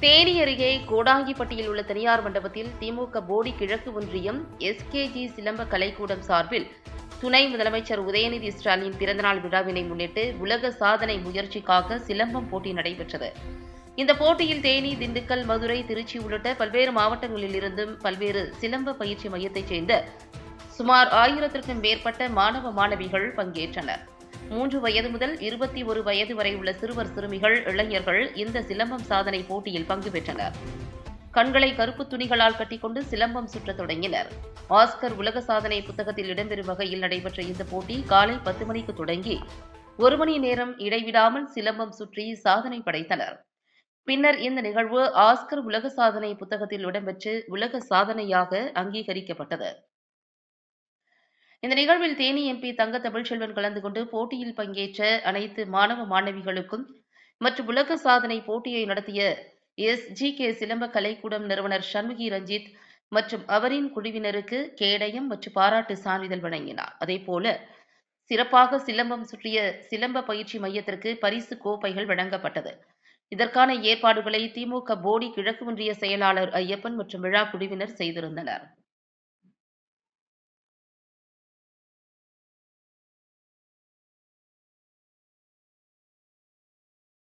தேனி அருகே கோடாங்கிப்பட்டியில் உள்ள தனியார் மண்டபத்தில் திமுக போடி கிழக்கு ஒன்றியம் எஸ்கேஜி சிலம்ப கலைக்கூடம் சார்பில் துணை முதலமைச்சர் உதயநிதி ஸ்டாலின் பிறந்தநாள் விழாவினை முன்னிட்டு உலக சாதனை முயற்சிக்காக சிலம்பம் போட்டி நடைபெற்றது. இந்த போட்டியில் தேனி திண்டுக்கல் மதுரை திருச்சி உள்ளிட்ட பல்வேறு மாவட்டங்களில் இருந்தும் பல்வேறு சிலம்ப பயிற்சி மையத்தைச் சேர்ந்த சுமார் ஆயிரத்திற்கும் மேற்பட்ட மாணவ மாணவிகள் பங்கேற்றனர். மூன்று வயது முதல் இருபத்தி ஒரு வயது வரை உள்ள சிறுவர் சிறுமிகள் இளைஞர்கள் இந்த சிலம்பம் சாதனை போட்டியில் பங்கு பெற்றனர். கண்களை கருப்பு துணிகளால் கட்டிக்கொண்டு சிலம்பம் சுற்றத் தொடங்கினர். ஆஸ்கர் உலக சாதனை புத்தகத்தில் இடம்பெறும் வகையில் நடைபெற்ற இந்த போட்டி காலை பத்து மணிக்கு தொடங்கி ஒரு மணி நேரம் இடைவிடாமல் சிலம்பம் சுற்றி சாதனை படைத்தனர். பின்னர் இந்த நிகழ்வு ஆஸ்கர் உலக சாதனை புத்தகத்தில் இடம்பெற்று உலக சாதனையாக அங்கீகரிக்கப்பட்டது. இந்த நிகழ்வில் தேனி எம்பி தங்க தமிழ்ச்செல்வன் கலந்து கொண்டு போட்டியில் பங்கேற்ற அனைத்து மாணவ மாணவிகளுக்கும் மற்றும் உலக சாதனை போட்டியை நடத்திய எஸ். ஜி. கே. சிலம்ப கலைக்கூடம் நிறுவனர் சண்முகி ரஞ்சித் மற்றும் அவரின் குழுவினருக்கு கேடயம் மற்றும் பாராட்டு சான்றிதழ் வழங்கினார். அதேபோல சிறப்பாக சிலம்பம் சுற்றிய சிலம்ப பயிற்சி மையத்திற்கு பரிசு கோப்பைகள் வழங்கப்பட்டது. இதற்கான ஏற்பாடுகளை திமுக போடி கிழக்கு ஒன்றிய செயலாளர் ஐயப்பன் மற்றும் விழா குழுவினர் செய்திருந்தனர்.